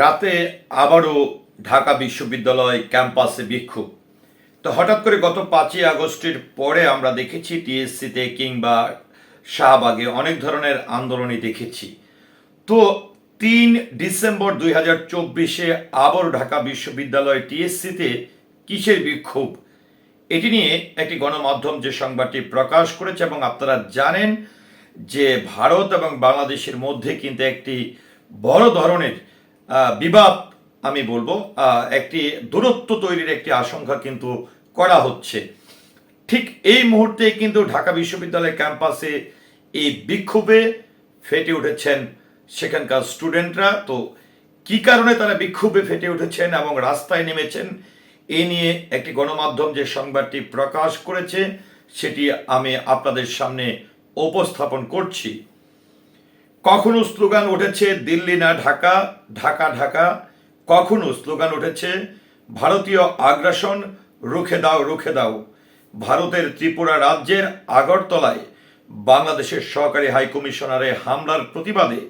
রাতে আবারও ঢাকা বিশ্ববিদ্যালয় ক্যাম্পাসে বিক্ষোভ। তো হঠাৎ করে গত পাঁচই আগস্টের পরে আমরা দেখেছি টিএসসিতে কিংবা শাহবাগে অনেক ধরনের আন্দোলনই দেখেছি। তো তিন ডিসেম্বর দুই হাজার চব্বিশে আবার ঢাকা বিশ্ববিদ্যালয় টিএসসিতে কিসের বিক্ষোভ? এটি নিয়ে একটি গণমাধ্যম যে সংবাদটি প্রকাশ করেছে এবং আপনারা জানেন যে ভারত এবং বাংলাদেশের মধ্যে কিন্তু একটি বড় ধরনের বিবাদ আমি বলব। একটি দূরত্ব তৈরির একটি আশঙ্কা কিন্তু করা হচ্ছে। ঠিক এই মুহূর্তে কিন্তু ঢাকা বিশ্ববিদ্যালয় ক্যাম্পাসে এই বিক্ষোভে ফেটে উঠেছেন সেখানকার স্টুডেন্টরা। তো কি কারণে তারা বিক্ষোভে ফেটে উঠেছেন এবং রাস্তায় নেমেছেন, এ নিয়ে একটি গণমাধ্যম যে সংবাদটি প্রকাশ করেছে, সেটি আমি আপনাদের সামনে উপস্থাপন করছি। কখনো স্লোগান উঠেছে দিল্লি না ঢাকা ঢাকা ঢাকা। কখনো স্লোগান উঠেছে ভারতীয় আগ্রাসন, রুখে দাও রুখে দাও। ভারতের ত্রিপুরা রাজ্যের আগরতলায় বাংলাদেশের সহকারী হাই কমিশনারে হামলার প্রতিবাদে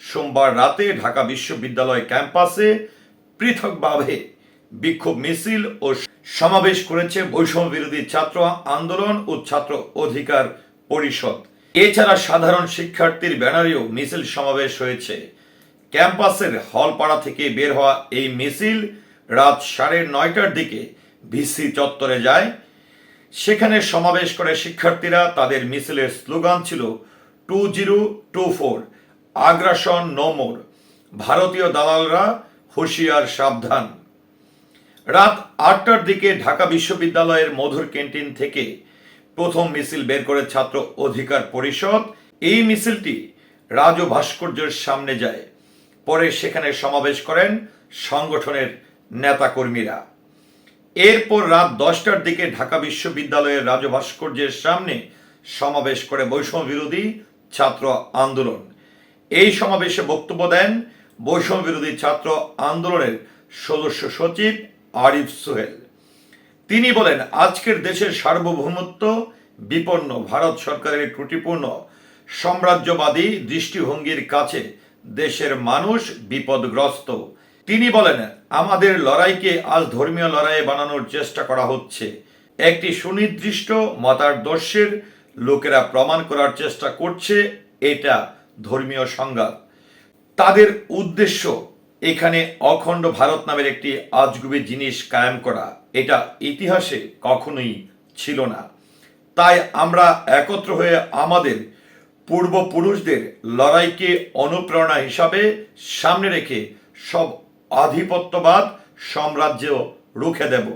সোমবার রাতে ঢাকা বিশ্ববিদ্যালয় ক্যাম্পাসে পৃথকভাবে বিক্ষোভ মিছিল ও সমাবেশ করেছে বৈষম্য বিরোধী ছাত্র আন্দোলন ও ছাত্র অধিকার পরিষদ। এছাড়া সাধারণ শিক্ষার্থীর ব্যানারেও মিছিল সমাবেশ হয়েছে। ক্যাম্পাসের হলপাড়া থেকে বের হওয়া এই মিছিল রাত সাড়ে নয়টার দিকে ভিসি চত্বরে যায়। সেখানে সমাবেশ করে শিক্ষার্থীরা তাদের মিছিলের স্লোগান ছিল টু জিরো টু ফোর, আগ্রাসন নোমোর ভারতীয় দালালরা হুঁশিয়ার সাবধান। রাত আটটার দিকে ঢাকা বিশ্ববিদ্যালয়ের মধুর ক্যান্টিন থেকে প্রথম মিছিল বের করে ছাত্র অধিকার পরিষদ। এই মিছিলটি রাজু ভাস্কর্যের সামনে যায়। পরে সেখানে সমাবেশ করেন সংগঠনের নেতাকর্মীরা। এরপর রাত দশটার দিকে ঢাকা বিশ্ববিদ্যালয়ের রাজু ভাস্কর্যের সামনে সমাবেশ করে বৈষম্য বিরোধী ছাত্র আন্দোলন। এই সমাবেশে বক্তব্য দেন বৈষম্য বিরোধী ছাত্র আন্দোলনের সদস্য সচিব আরিফ সোহেল। তিনি বলেন, আজকের দেশের সার্বভৌমত্ব বিপন্ন, ভারত সরকারের ত্রুটিপূর্ণ, সাম্রাজ্যবাদী দৃষ্টিভঙ্গির কাছে দেশের মানুষ বিপদগ্রস্ত। তিনি বলেন, আমাদের লড়াইকে আজ ধর্মীয় লড়াইয়ে বানানোর চেষ্টা করা হচ্ছে। একটি সুনির্দিষ্ট মতাদর্শের লোকেরা প্রমাণ করার চেষ্টা করছে, এটা ধর্মীয় সংঘাত। তাদের উদ্দেশ্য এখানে অখণ্ড ভারত নামের একটি আজগুবি জিনিস কায়েম করা, এটা ইতিহাসে কখনোই ছিল না। তাই আমরা একত্র হয়ে আমাদের পূর্বপুরুষদের লড়াইকে অনুপ্রেরণা হিসাবে সামনে রেখে সব আধিপত্যবাদ সাম্রাজ্য রুখে দেব।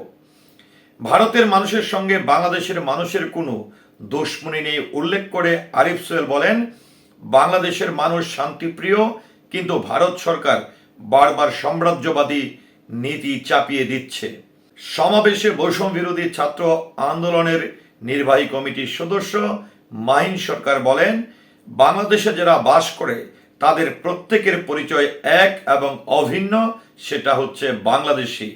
ভারতের মানুষের সঙ্গে বাংলাদেশের মানুষের কোনো দুশ্মনী নেই, উল্লেখ করে আরিফ সোহেল বলেন, বাংলাদেশের মানুষ শান্তিপ্রিয়, কিন্তু ভারত সরকার বারবার সাম্রাজ্যবাদী নীতি চাপিয়ে দিচ্ছে। সমাবেশে বৈষম্য বিরোধী ছাত্র আন্দোলনের নির্বাহী কমিটির সদস্য মাহিন সরকার বলেন, বাংলাদেশে যারা বাস করে, তাদের প্রত্যেকের পরিচয় এক এবং অভিন্ন, সেটা হচ্ছে বাংলাদেশি।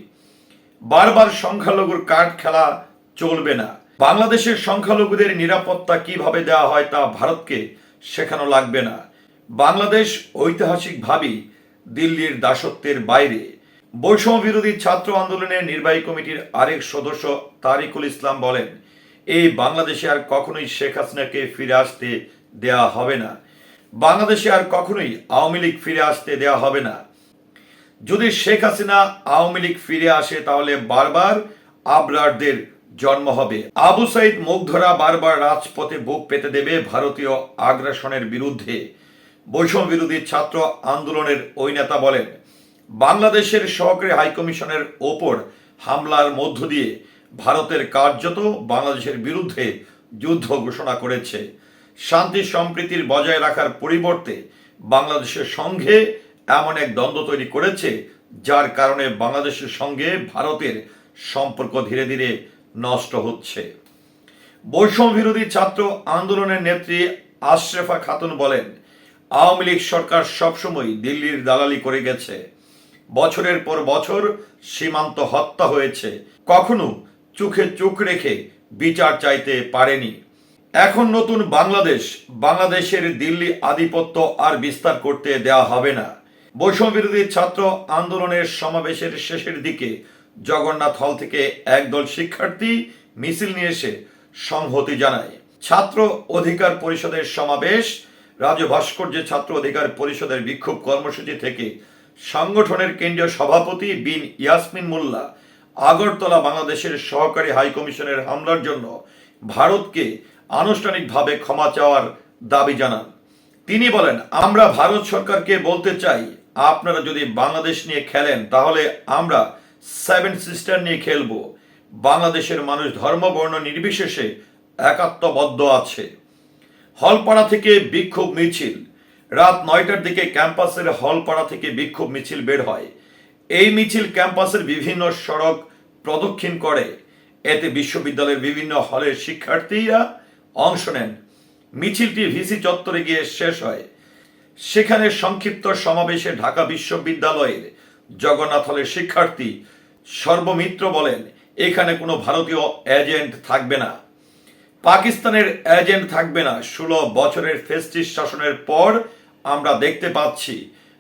বারবার সংখ্যালঘুর কার্ড খেলা চলবে না। বাংলাদেশের সংখ্যালঘুদের নিরাপত্তা কীভাবে দেওয়া হয় তা ভারতকে শেখানো লাগবে না। বাংলাদেশ ঐতিহাসিকভাবেই দিল্লির দাসত্বের বাইরে। বৈষম্য বিরোধী ছাত্র আন্দোলনের নির্বাহী কমিটির আরেক সদস্য তারিকুল ইসলাম বলেন, এই বাংলাদেশে আর কখনোই শেখ হাসিনাকে ফিরে আসতে দেয়া হবে না। বাংলাদেশে আর কখনোই আওয়ামী লীগ ফিরে আসতে দেওয়া হবে না। যদি শেখ হাসিনা আওয়ামী লীগ ফিরে আসে, তাহলে বারবার আবরারদের জন্ম হবে। আবু সাইদ মুগ্ধরা বারবার রাজপথে বুক পেতে দেবে ভারতীয় আগ্রাসনের বিরুদ্ধে। বৈষম্য বিরোধী ছাত্র আন্দোলনের ওই নেতা বলেন, বাংলাদেশের সহকারী হাইকমিশনের ওপর হামলার মধ্য দিয়ে ভারতের কার্যত বাংলাদেশের বিরুদ্ধে যুদ্ধ ঘোষণা করেছে। শান্তি সম্প্রীতির বজায় রাখার পরিবর্তে বাংলাদেশের সঙ্গে এমন এক দ্বন্দ্ব তৈরি করেছে, যার কারণে বাংলাদেশের সঙ্গে ভারতের সম্পর্ক ধীরে ধীরে নষ্ট হচ্ছে। বৈষম্য বিরোধী ছাত্র আন্দোলনের নেত্রী আশরেফা খাতুন বলেন আওয়ামী লীগ সরকার সবসময় দিল্লির দালালি করে গেছে। বছরের পর বছর সীমান্ত হত্যা হয়েছে। কখনো চোখে চোখ রেখে বিচার চাইতে পারেনি। এখন নতুন বাংলাদেশ, বাংলাদেশের দিল্লি আধিপত্য আর বিস্তার করতে দেওয়া হবে না। বৈষম্য বিরোধী ছাত্র আন্দোলনের সমাবেশের শেষের দিকে জগন্নাথ হল থেকে একদল শিক্ষার্থী মিছিল নিয়ে এসে সংহতি জানায়। ছাত্র অধিকার পরিষদের সমাবেশ রাজ্য ভাস্কর্য ছাত্র অধিকার পরিষদের বিক্ষোভ কর্মসূচি থেকে সংগঠনের কেন্দ্রীয় সভাপতি বিন ইয়াসমিন মোল্লা আগরতলা বাংলাদেশের সহকারী হাই কমিশনের হামলার জন্য ভারতকে আনুষ্ঠানিকভাবে ক্ষমা চাওয়ার দাবি জানান। তিনি বলেন, আমরা ভারত সরকারকে বলতে চাই, আপনারা যদি বাংলাদেশ নিয়ে খেলেন, তাহলে আমরা সেভেন সিস্টার নিয়ে খেলব। বাংলাদেশের মানুষ ধর্ম বর্ণ নির্বিশেষে একাত্মবদ্ধ আছে। হলপাড়া থেকে বিক্ষোভ মিছিল। রাত নয়টার দিকে ক্যাম্পাসের হলপাড়া থেকে বিক্ষোভ মিছিল বের হয়। এই মিছিল ক্যাম্পাসের বিভিন্ন সড়ক প্রদক্ষিণ করে। এতে বিশ্ববিদ্যালয়ের বিভিন্ন হলের শিক্ষার্থীরা অংশ নেন। মিছিলটি ভিসি চত্বরে গিয়ে শেষ হয়। সেখানে সংক্ষিপ্ত সমাবেশে ঢাকা বিশ্ববিদ্যালয়ের জগন্নাথ হলের শিক্ষার্থী সর্বমিত্র বলেন, এখানে কোনো ভারতীয় এজেন্ট থাকবে না। পাকিস্তানের এজেন্ট থাকবে না। ষোলো বছরের ফেস্টিস শাসনের পর আমরা দেখতে পাচ্ছি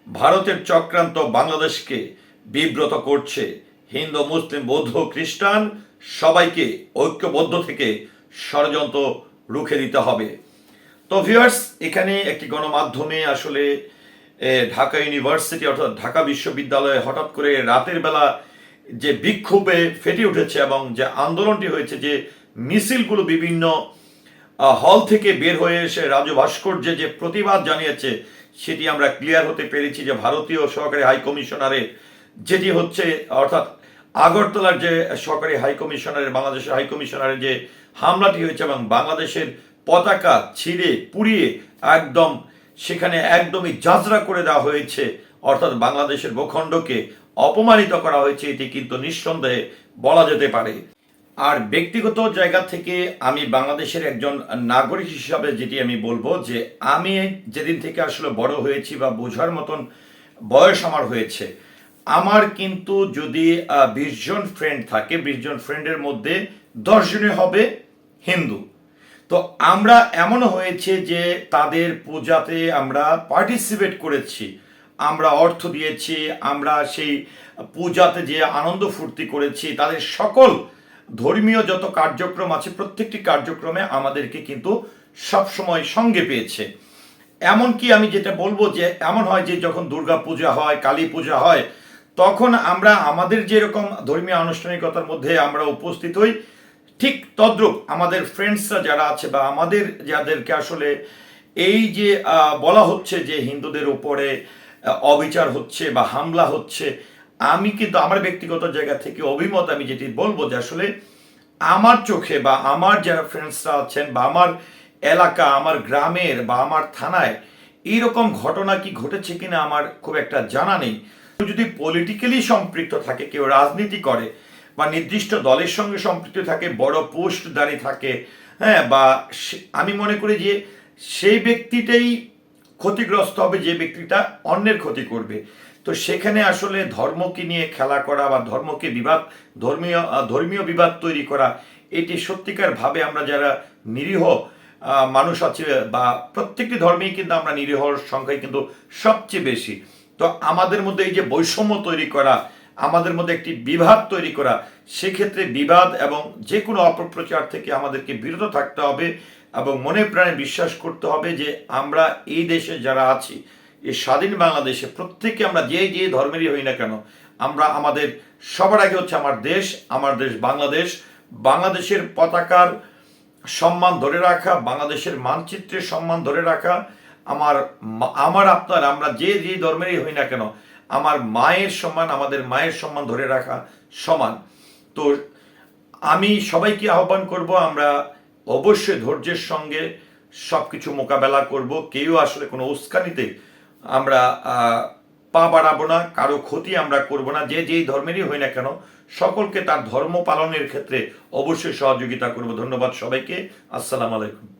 ভারতের চক্রান্ত বাংলাদেশকে বিব্রত করছে। হিন্দু, মুসলিম, বৌদ্ধ, খ্রিস্টান সবাইকে ঐক্যবদ্ধ থেকে ষড়যন্ত্র রুখে দিতে হবে। তো ভিউয়ার্স এখানে একটি গণমাধ্যমে আসলে ঢাকা ইউনিভার্সিটি অর্থাৎ ঢাকা বিশ্ববিদ্যালয়ে হঠাৎ করে রাতের বেলা যে বিক্ষোভে ফেটে উঠেছে এবং যে আন্দোলনটি হয়েছে যে মিছিলগুলো বিভিন্ন হল থেকে বের হয়ে এসে রাজু ভাস্কর্যে যে প্রতিবাদ জানিয়েছে, সেটি আমরা ক্লিয়ার হতে পেরেছি যে ভারতীয় সহকারী হাই কমিশনারের যেটি হচ্ছে, অর্থাৎ আগরতলার যে সহকারী হাই কমিশনারের, বাংলাদেশের হাই কমিশনারের যে হামলাটি হয়েছে এবং বাংলাদেশের পতাকা ছিঁড়ে পুড়িয়ে একদম, সেখানে একদমই যাজরা করে দেওয়া হয়েছে, অর্থাৎ বাংলাদেশের ভূখণ্ডকে অপমানিত করা হয়েছে, এটি কিন্তু নিঃসন্দেহে বলা যেতে পারে। আর ব্যক্তিগত জায়গা থেকে আমি বাংলাদেশের একজন নাগরিক হিসাবে যেটি আমি বলব যে আমি যেদিন থেকে আসলে বড় হয়েছি বা বোঝার মতন বয়স আমার হয়েছে, আমার কিন্তু যদি বিশ জন ফ্রেন্ড থাকে, বিশ জন ফ্রেন্ডের মধ্যে দশ জনে হবে হিন্দু। তো আমরা এমন হয়েছে যে তাদের পূজাতে আমরা পার্টিসিপেট করেছি, আমরা অর্থ দিয়েছি, আমরা সেই পূজাতে যে আনন্দ ফুর্তি করেছি, তাদের সকল ধর্মীয় যত কার্যক্রম আছে, প্রত্যেকটি কার্যক্রমে আমাদেরকে কিন্তু সবসময় সঙ্গে পেয়েছে। এমনকি আমি যেটা বলব যে, এমন হয় যে যখন দুর্গা পূজা হয় কালী পূজা হয়, তখন আমরা আমাদের যেরকম ধর্মীয় আনুষ্ঠানিকতার মধ্যে আমরা উপস্থিত হই, ঠিক তদ্রূপ আমাদের ফ্রেন্ডসরা যারা আছে বা আমাদের যাদেরকে আসলে এই যে বলা হচ্ছে যে হিন্দুদের উপরে অবিচার হচ্ছে বা হামলা হচ্ছে আমি কিন্তু আমার ব্যক্তিগত জায়গা থেকে অভিমত আমি যেটি বলব যে আসলে আমার চোখে বা আমার যারা ফ্রেন্ডসরা আছেন বা আমার এলাকা, আমার গ্রামের বা আমার থানায় এইরকম ঘটনা কি ঘটেছে কিনা আমার খুব একটা জানা নেই। যদি পলিটিক্যালি সম্পৃক্ত থাকে, কেউ রাজনীতি করে বা নির্দিষ্ট দলের সঙ্গে সম্পৃক্ত থাকে, বড় পোস্ট দাঁড়িয়ে থাকে হ্যাঁ বা আমি মনে করি যে সেই ব্যক্তিটাই ক্ষতিগ্রস্ত হবে, যে ব্যক্তিটা অন্যের ক্ষতি করবে। তো সেখানে আসলে ধর্মকে নিয়ে খেলা করা বা ধর্মকে বিবাদ, ধর্মীয় ধর্মীয় বিবাদ তৈরি করা, এটি সত্যিকার ভাবে আমরা যারা নিরীহ মানুষ আছে বা প্রত্যেকটি ধর্মেই কিন্তু আমরা নিরীহর সংখ্যায় কিন্তু সবচেয়ে বেশি। তো আমাদের মধ্যে এই যে বৈষম্য তৈরি করা, আমাদের মধ্যে একটি বিভাদ তৈরি করা, সেক্ষেত্রে বিবাদ এবং যে কোনো অপপ্রচার থেকে আমাদেরকে বিরত থাকতে হবে এবং মনে প্রাণে বিশ্বাস করতে হবে যে আমরা এই দেশে যারা আছি এই স্বাধীন বাংলাদেশে প্রত্যেকে আমরা যে যে ধর্মেরই হই না কেন, আমরা আমাদের সবার আগে হচ্ছে আমার দেশ আমার দেশ বাংলাদেশ। বাংলাদেশের পতাকার সম্মান ধরে রাখা, বাংলাদেশের মানচিত্রের সম্মান ধরে রাখা, আমার আমার আপনার, আমরা যে যে ধর্মেরই হই না কেন, আমার মায়ের সম্মান, আমাদের মায়ের সম্মান ধরে রাখা সমান। তো আমি সবাইকে আহ্বান করব, আমরা অবশ্যই ধৈর্যের সঙ্গে সব কিছু মোকাবেলা করব। কেউ আসলে কোনো উস্কানিতে আমরা পা বাড়াবো না, কারও ক্ষতি আমরা করব না, যে যেই ধর্মেরই হই না কেন, সকলকে তার ধর্ম পালনের ক্ষেত্রে অবশ্যই সহযোগিতা করব। ধন্যবাদ সবাইকে। আসসালাম আলাইকুম।